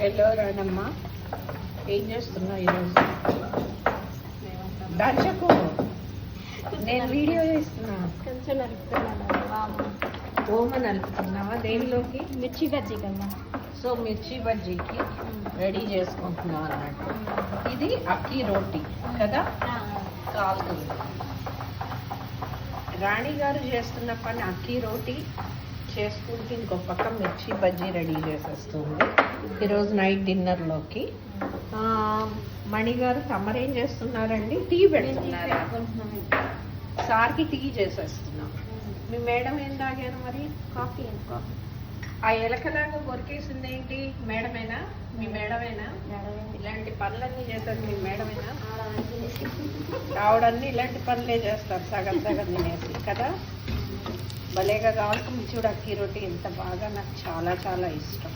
Hello రానమ్మ ఏం చేస్తున్నావు ఈరోజు? దంచకు. నేను వీడియో చేస్తున్నా. కొంచెం నడుపుతున్నాను వాము ఓమ నలుపుతున్నావా? దేనిలోకి? మిర్చి బజ్జీ కమ్మా సో మిర్చి బజ్జీకి రెడీ చేసుకుంటున్నావు అన్నట్టు. ఇది అక్కి రోటీ కదా? కాలుతుంది. రాణి గారు చేస్తున్న పని అక్కి రోటీ చేసుకుంటూ ఇంకో పక్క మిర్చి బజ్జీ రెడీ చేసేస్తుంది. ఈరోజు నైట్ డిన్నర్లోకి. ఆ, మణి గారు తమరేం చేస్తున్నారండి? టీ పెడుతున్నారా? సార్కి టీ చేసేస్తున్నాం. మీ మేడం ఏం తాగాను మరి? Coffee coffee. ఆ ఎలకలాగా కొరికేసింది ఏంటి? మేడమేనా? మీ మేడమేనా? ఇలాంటి పనులన్నీ చేసేది మీ మేడమేనా? ఆవిడన్నీ ఇలాంటి పనులే చేస్తారు సగం సగం తినేసి కదా? భలేగా కావాలి. చూడు అక్కి రొట్టి ఎంత బాగా నాకు చాలా చాలా ఇష్టం.